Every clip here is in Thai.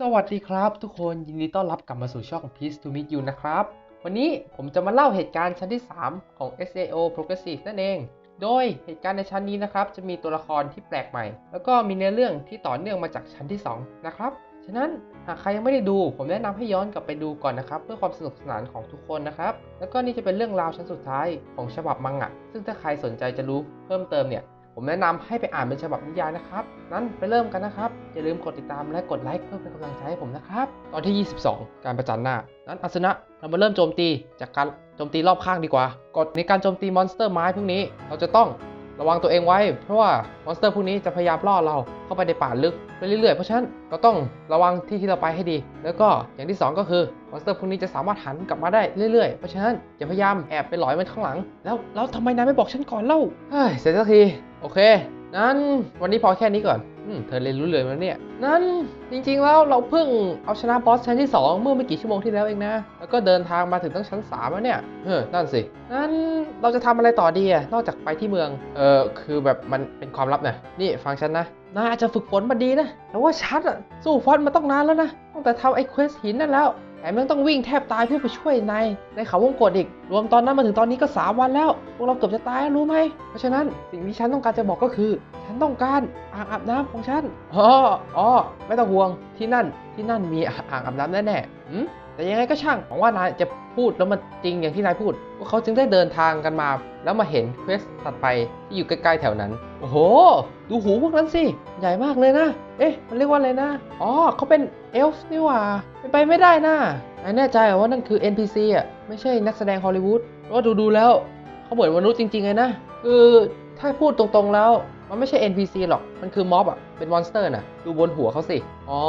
สวัสดีครับทุกคนยินดีต้อนรับกลับมาสู่ช่อง Peace to Meet You นะครับ วันนี้ผมจะมาเล่าเหตุการณ์ชั้นที่ 3 ของ SAO Progressive นั่นเอง โดยเหตุการณ์ในชั้นนี้นะครับ จะมีตัวละครที่แปลกใหม่ แล้วก็มีเนื้อเรื่องที่ต่อเนื่องมาจากชั้นที่ 2 นะครับ ฉะนั้นหากใครยังไม่ได้ดู ผมแนะนำให้ย้อนกลับไปดูก่อนนะครับ เพื่อความสนุกสนานของทุกคนนะครับ แล้วก็นี่จะเป็นเรื่องราวชั้นสุดท้ายของฉบับมังงะซึ่งถ้าใครสนใจจะรู้เพิ่มเติมเนี่ย ผมแนะนำให้ไปอ่านเป็นฉบับนิยายนะครับ นั้นไปเริ่มกันนะครับ อย่าลืมกดติดตามและกดไลค์เพื่อเป็นกำลังใจให้ผมนะครับ ตอนที่ 22 การประจันหน้า นั้นอาสนะเรามาเริ่มโจมตีจากการโจมตีรอบข้างดีกว่า กฎในการโจมตีมอนสเตอร์ไม้พวกนี้ เราจะต้องระวังตัวเองไว้ เพราะว่ามอนสเตอร์พวกนี้จะพยายามล่อเราเข้าไปในป่าลึกไปเรื่อยๆ เพราะฉะนั้นเราต้องระวังที่ที่เราไปให้ดี แล้วก็อย่างที่สองก็คือมอนสเตอร์พวกนี้จะสามารถหันกลับมาได้เรื่อยๆ เพราะฉะนั้นอย่าพยายามแอบไปหลอยมันข้างหลัง แล้วแล้วทำไมนายไม่บอกฉันก่อนเล่าเฮ้ยเสร็จสักที อเค นั้นวันนี้พอแค่นี้ก่อนอืมเธอเรียนรู้เลยมันเนี่ย นั้นจริงๆแล้วเราเพิ่งเอาชนะบอสชั้นที่ 2 เมื่อไม่กี่ชั่วโมงที่แล้วเองนะ แล้วก็เดินทางมาถึงตั้งชั้น3แล้วเนี่ย เออ นั่นสิ นั้นเราจะทำอะไรต่อดีอะนอกจากไปที่เมือง เออคือแบบมันเป็นความลับนะนี่ฟังฉันนะนายอาจจะฝึกฝนมาดีนะแต่ว่าฉันอะสู้ฟันมาต้องนานแล้วนะตั้งแต่ทำไอ้เควสหินนั่นแล้วแถมยังต้องวิ่งแทบตายเพื่อไปช่วยนายในเขาวงกฏอีก รวมตอนนั้นมาถึงตอนนี้ก็3วันแล้ว พวกเราเกือบจะตายรู้ไหม เพราะฉะนั้นสิ่งที่ฉันต้องการจะบอกก็คือ ฉันต้องการอ่างอาบน้ำของฉันอ๋ออ๋อไม่ต้องห่วงที่นั่นที่นั่นมีอ่างอาบน้ำแน่ๆหืม แต่ยังไงก็ช่างหวังว่านายจะพูดแล้วมันจริงอย่างที่นายพูดพวกเขาจึงได้เดินทางกันมา แล้วมาเห็นเควสถัดไปที่อยู่ใกล้ๆแถวนั้น โอ้โห ดูหูพวกนั้นสิ ใหญ่มากเลยนะ เอ๊ะ มันเรียกว่าอะไรนะ อ๋อเขาเป็นเอลฟ์นี่หว่าเป็นไปไม่ได้นะนายแน่ใจเหรอว่านั่นคือ NPC อะไม่ใช่นักแสดงฮอลลีวูดเพราะว่าดูๆแล้ว เขาเหมือนมนุษย์จริงๆเลยนะคือถ้าพูดตรงๆแล้ว มันไม่ใช่ NPC หรอก มันคือม็อบอะเป็นมอนสเตอร์น่ะ ดูบนหัวเขาสิ อ๋อ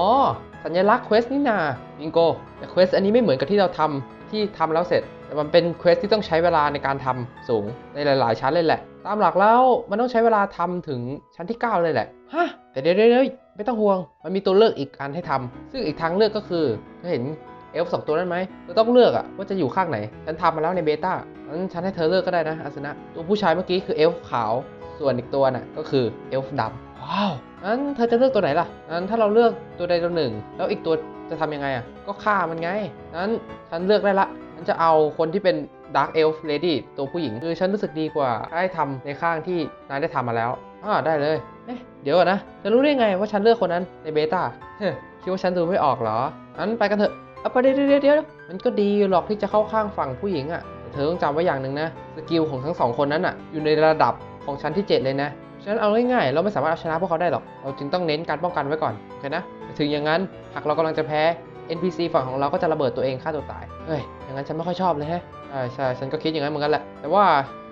สัญลักษณ์เควสนี่นาบิงโก แต่เควสอันนี้ไม่เหมือนกับที่เราทำที่ทำแล้วเสร็จ แต่มันเป็นเควสที่ต้องใช้เวลาในการทำสูงในหลาย ๆ ชั้นเลยแหละ ตามหลักแล้วมันต้องใช้เวลาทำถึงชั้นที่ 9 เลยแหละ ฮะ แต่เดี๋ยวเดี๋ยวไม่ต้องห่วง มันมีตัวเลือกอีกอันให้ทำซึ่งอีกทางเลือกก็คือเธอเห็นเอลฟ์สองตัวนั้นไหมเราต้องเลือกอะว่าจะอยู่ข้างไหน ฉันทำมาแล้วในเบต้างั้นฉันให้เธอเลือกก็ได้นะอาสนะ ตัวผู้ชายเมื่อกี้คือเอลฟ์ขาว ส่วนอีกตัวน่ะก็คือเอลฟ์ดำว้าวงั้นเธอจะเลือกตัวไหนล่ะงั้นถ้าเราเลือกตัวใดตัวหนึ่ง แล้วอีกตัวจะทำยังไงอะ ก็ฆ่ามันไงงั้นฉันเลือกได้ละฉันจะเอาคนที่เป็น Dark Elf Lady ตัวผู้หญิง คือฉันรู้สึกดีกว่าได้ทำในข้างที่นายได้ทำมาแล้วอ่าได้เลยเอ๊ะเดี๋ยวก่อนนะเธอรู้ได้ไงว่าฉันเลือกคนนั้นในเบต้าเฮ้ยคิดว่าฉันดูไม่ออกเหรองั้นไปกันเถอะเอาไปเดี๋ยวเดี๋ยวเดี๋ยวมันก็ดีหรอกที่จะเข้าข้างฝั่งผู้หญิงอะแต่เธอต้องจำไว้อย่างหนึ่งนะ สกิลของทั้งสองคนนั้นอะอยู่ในระดับ ของชั้นที่ 7 เลยนะ ฉะนั้นเอาง่ายๆ เราไม่สามารถเอาชนะพวกเขาได้หรอก เราจึงต้องเน้นการป้องกันไว้ก่อนโอเคนะ ถึงอย่างนั้นหากเรากำลังจะแพ้ NPC ฝั่งของเราก็จะระเบิดตัวเองฆ่าตัวตาย เฮ้ย อย่างนั้นฉันไม่ค่อยชอบเลยฮะ ใช่ใช่ฉันก็คิดอย่างนั้นเหมือนกันแหละ แต่ว่า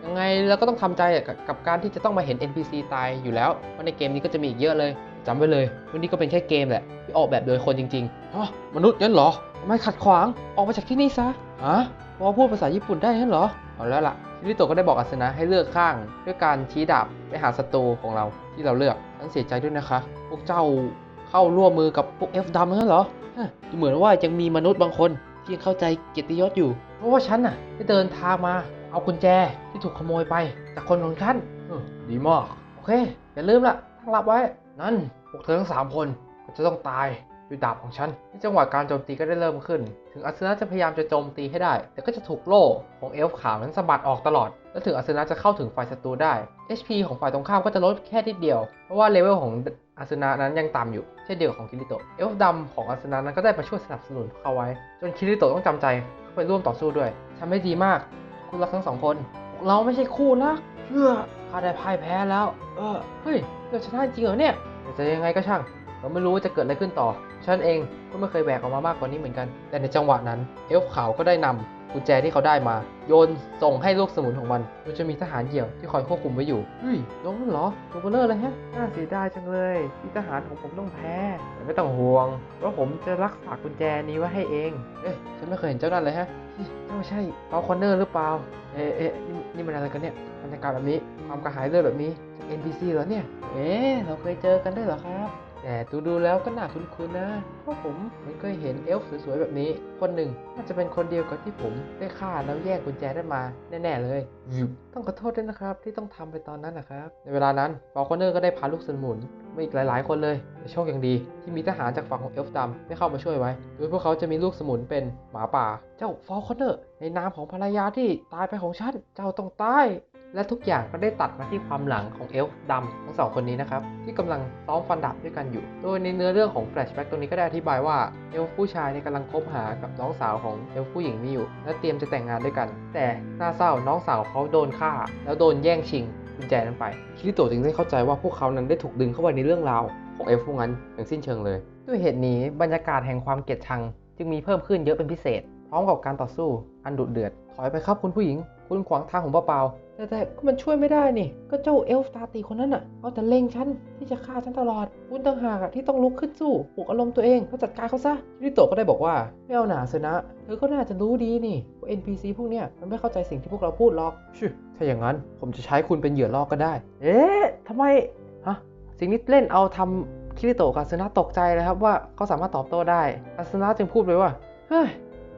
ยังไงเราก็ต้องทำใจกับการที่จะต้องมาเห็น NPC ตายอยู่แล้ว เพราะในเกมนี้ก็จะมีอีกเยอะเลยจำไว้เลยวันนี้ก็เป็นแค่เกมแหละที่ออกแบบโดยคนจริงๆฮะมนุษย์งั้นเหรอทำไมขัดขวาง ออกมาจากที่นี่ซะ ฮะ พอพูดภาษาญี่ปุ่นได้เหรอ เอาแล้วล่ะคิริโตะก็ได้บอกอาสนะให้เลือกข้าง ด้วยการชี้ดาบไปหาศัตรูของเราที่เราเลือกฉันเสียใจด้วยนะคะ พวกเจ้าเข้าร่วมมือกับพวกเอฟดำเหรอฮะดูเหมือนว่ายังมีมนุษย์บางคนที่ยังเข้าใจเกียรติยศอยู่ เพราะว่าฉันน่ะได้เดินทางมา เอากุญแจที่ถูกขโมยไปจากคนของฉันดีมาก โอเค อย่าลืมละตั้งรับไว้ นั่นพวกเธอทั้งสามคนก็จะต้องตาย ด้วยดาบของฉันที่จังหวะการโจมตีก็ได้เริ่มขึ้น ถึงอาสนะจะพยายามจะโจมตีให้ได้ แต่ก็จะถูกโล่ของเอลฟ์ขาวนั้นสะบัดออกตลอด และถึงอาสนะจะเข้าถึงฝ่ายศัตรูได้ HP ของฝ่ายตรงข้ามก็จะลดแค่นิดเดียว เพราะว่าเลเวลของอาสนะนั้นยังต่ำอยู่ เช่นเดียวกับของคิริโตะ เอลฟ์ดำของอาสนะนั้นก็ได้มาช่วยสนับสนุนเขาไว้ จนคิริโตะต้องจำใจเข้าไปร่วมต่อสู้ด้วยทำได้ดีมาก คุณรักทั้งสองคนพวกเราไม่ใช่คู่รักเชื่อข้าได้พ่ายแพ้แล้ว เออ เฮ้ยเราชนะจริงเหรอเนี่ยแต่จะยังไงก็ช่าง เราไม่รู้ว่าจะเกิดอะไรขึ้นต่อ ฉันเองก็ไม่เคยแบกออกมามากกว่านี้เหมือนกัน แต่ในจังหวะนั้น เอลฟ์ขาวก็ได้นำกุญแจที่เขาได้มา โยนส่งให้ลูกสมุนของมันโดยจะมีทหารเหยี่ยวที่คอยควบคุมไว้อยู่เฮ้ยลงนั่นเหรอตัวเบลเลอร์เลยฮะ น่าเสียดายจังเลยที่ทหารของผมต้องแพ้แต่ไม่ต้องห่วงเพราะผมจะรักษากุญแจนี้ไว้ให้เอง เอ๊ะฉันไม่เคยเห็นเจ้านั่นเลยฮะเจ้าไม่ใช่เปาคอนเนอร์หรือเปล่า เอ๊ะเอ๊ะนี่นี่มันอะไรกันเนี่ยบรรยากาศแบบนี้ความกระหายเลือดแบบนี้จาก NPC เหรอเนี่ย เอ๊ะเราเคยเจอกันด้วยเหรอครับเแต่ดูดูแล้วก็น่าคุ้นๆนะ เพราะผมไม่เคยเห็นเอลฟ์สวยๆแบบนี้คนหนึ่งน่าจะเป็นคนเดียวกับที่ผมได้ฆ่าแล้วแย่งกุญแจนั้มาแน่ๆเลยต้องขอโทษด้วยนะครับ ที่ต้องทำไปตอนนั้นนะครับในเวลานั้นฟอลคอนเนอร์ก็ได้พาลูกสมุนมาอีกหลาย ๆ คนเลยแต่โชคยังดี ที่มีทหารจากฝั่งของเอลฟ์ดำได้เข้ามาช่วยไว้โดยพวกเขาจะมีลูกสมุนเป็นหมาป่า เจ้าฟอลคอนเนอร์ในนามของภรรยาที่ตายไปของฉันเจ้าต้องตายและทุกอย่างก็ได้ตัดมาที่ความหลังของเอลฟ์ดำทั้งสองคนนี้นะครับ ที่กำลังซ้อมฟันดาบด้วยกันอยู่ โดยในเนื้อเรื่องของแฟลชแบ็กตรงนี้ก็ได้อธิบายว่าเอลฟ์ผู้ชายเนี่ยกำลังคบหากับับน้องสาวของเอลฟ์ผู้หญิงนี้อยู่และเตรียมจะแต่งงานด้วยกัน แต่น่าเศร้าน้องสาวเขาโดนฆ่า แล้วโดนแย่งชิงกุญแจนั้นไปคิริโตะจึงได้เข้าใจว่าพวกเขานั้นได้ถูกดึงเข้าไปในเรื่องราวของเอลฟ์พวกนั้นอย่างสิ้นเชิงเลย ด้วยเหตุนี้บรรยากาศแห่งความเกลียดชัง จึงมีเพิ่มขึ้นเยอะเป็นพิเศษ พร้อมกับการต่อสู้อันดุเดือด ถอยไปครับคุณผู้หญิง คุณขวางทางผมเปล่าๆแต่แต่ก็มันช่วยไม่ได้นี่ ก็เจ้าเอลฟ์ตาตีคนนั้นอะเอาแต่เล็งฉันที่จะฆ่าฉันตลอด คุณต่างหากอะที่ต้องลุกขึ้นสู้ปลุกอารมณ์ตัวเองแล้วจัดการเขาซะชิริโตะก็ได้บอกว่าไม่เอาหนาเซนะ เธอก็น่าจะรู้ดีนี่ว่า NPC พวกเนี้ยมันไม่เข้าใจสิ่งที่พวกเราพูดหรอกชิถ้าอย่างนั้นผมจะใช้คุณเป็นเหยื่อล่อก็ได้ เอ๊ะทำไมฮะสิ่งนี้เล่นเอาทำคิริโตะกับอาซึนะตกใจเลยครับว่าเขาสามารถตอบโต้ได้อาซึนะจึงพูดไปว่าเฮ้ย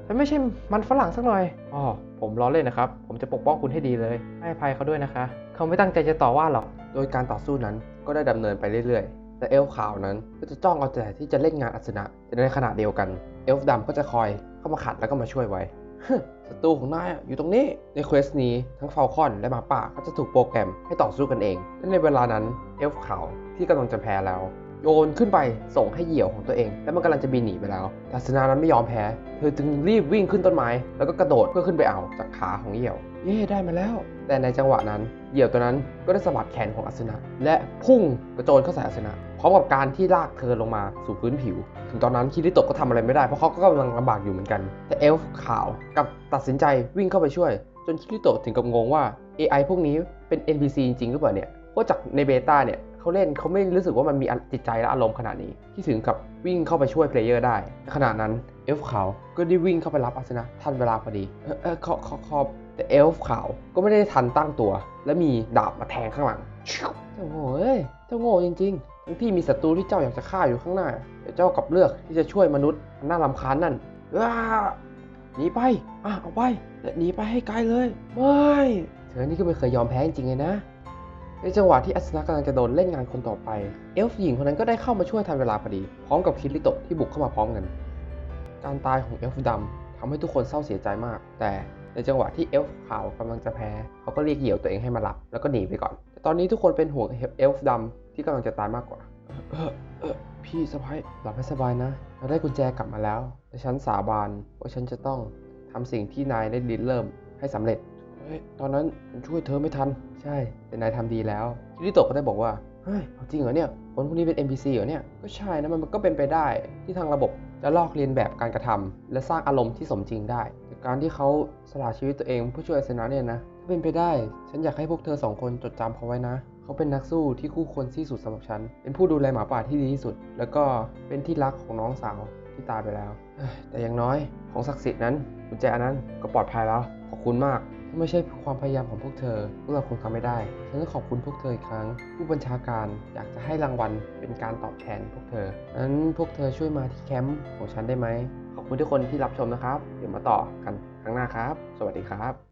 ฉันไม่ใช่มันฝรั่งสักหน่อยอ๋อผมล้อเล่นนะครับ ผมจะปกป้องคุณให้ดีเลย ให้อภัยเขาด้วยนะคะ เขาไม่ตั้งใจจะต่อว่าหรอก โดยการต่อสู้นั้นก็ได้ดำเนินไปเรื่อยๆ แต่เอลฟ์ขาวนั้นก็จะจ้องเอาแต่ที่จะเล่นงานอัศนะแต่ในขณะเดียวกัน เอลฟ์ดำก็จะคอยเข้ามาขัดแล้วก็มาช่วยไว้ศัตรูของนายอะอยู่ตรงนี้ ในเควสนี้ทั้งฟาลคอนและหมาป่าก็จะถูกโปรแกรมให้ต่อสู้กันเอง และในเวลานั้นเอลฟ์ขาวที่กำลังจะแพ้แล้ว โยนขึ้นไปส่งให้เหยี่ยวของตัวเอง แล้วมันกำลังจะบินหนีไปแล้วแต่สนานั้นไม่ยอมแพ้ เธอจึงรีบวิ่งขึ้นต้นไม้ แล้วก็กระโดดเพื่อขึ้นไปเอาจากขาของเหยี่ยว เย่ได้มาแล้ว แต่ในจังหวะนั้นเหยี่ยวตัวนั้นก็ได้สะบัดแขนของอัศนะ และพุ่งกระโจนเข้าใส่อัศนะพร้อมกับการที่ลากเธอลงมาสู่พื้นผิว ถึงตอนนั้นคิริโตะก็ทำอะไรไม่ได้เพราะเขาก็กำลังลำบากอยู่เหมือนกัน แต่เอลฟ์ขาวกับตัดสินใจวิ่งเข้าไปช่วย จนคิริโตะถึงกับงงว่า AI พวกนี้เป็น NPC จริงๆหรือเปล่าเนี่ยเพราะจากในเบต้าเนี่ย เขาเล่นเขาไม่รู้สึกว่ามันมีจิตใจและอารมณ์ขนาดนี้ ที่ถึงกับวิ่งเข้าไปช่วยเพลเยอร์ได้ในขณะนั้นเอลฟ์ขาวก็ได้วิ่งเข้าไปรับอาสนะทันเวลาพอดี เออเออขอขอขอแต่เอลฟ์ขาวก็ไม่ได้ทันตั้งตัว และมีดาบมาแทงข้างหลังเจ้าโง่เอ้ยเจ้าโง่จริงๆทั้งที่มีศัตรูที่เจ้าอยากจะฆ่าอยู่ข้างหน้าแต่เจ้ากลับเลือกที่จะช่วยมนุษย์นน่ารำคาญนั่นว้าหนีไปอะเอาไปแต่หนีไปให้ไกลเลยไม่เธอนี่ก็ไม่เคยยอมแพ้จริงๆเลยนะ ในจังหวะที่อัศนะกำลังจะโดนเล่นงานคนต่อไป เอลฟ์หญิงคนนั้นก็ได้เข้ามาช่วยทันเวลาพอดี พร้อมกับคิริโตะที่บุกเข้ามาพร้อมกัน การตายของเอลฟ์ดำทำให้ทุกคนเศร้าเสียใจมาก แต่ในจังหวะที่เอลฟ์ขาวกำลังจะแพ้ เขาก็เรียกเหยี่ยวตัวเองให้มารับ แล้วก็หนีไปก่อน แต่ตอนนี้ทุกคนเป็นห่วงเอลฟ์ดำที่กำลังจะตายมากกว่าพี่สะพ้ายหลับให้สบายนะเราได้กุญแจกลับมาแล้วและฉันสาบานว่าฉันจะต้องทำสิ่งที่นายได้ริเริ่มให้สำเร็จตอนนั้นช่วยเธอไม่ทัน ใช่ แต่นายทำดีแล้วคิริโตะก็ได้บอกว่าเฮ้ยจริงเหรอเนี่ยคนพวกนี้เป็น NPC เหรอเนี่ยก็ใช่นะมันก็เป็นไปได้ที่ทางระบบจะลอกเลียนแบบการกระทำและสร้างอารมณ์ที่สมจริงได้แต่การที่เขาสละชีวิตตัวเองเพื่อช่วยอาสนะเนี่ยนะถ้าเป็นไปได้ ฉันอยากให้พวกเธอสองคนจดจำเขาไว้นะ เขาเป็นนักสู้ที่คู่ควรที่สุดสำหรับฉัน เป็นผู้ดูแลหมาป่าที่ดีที่สุด แล้วก็เป็นที่รักของน้องสาวที่ตายไปแล้วแต่อย่างน้อยของศักดิ์สิทธิ์นั้นกุญแจนั้นก็ปลอดภัยแล้วขอบคุณมาก ไม่ใช่ความพยายามของพวกเธอ พวกเราคงทำไม่ได้ ฉันต้องขอบคุณพวกเธออีกครั้ง ผู้บัญชาการอยากจะให้รางวัลเป็นการตอบแทนพวกเธอนั้นพวกเธอช่วยมาที่แคมป์ของฉันได้ไหม ขอบคุณทุกคนที่รับชมนะครับ เดี๋ยวมาต่อกันครั้งหน้าครับ สวัสดีครับ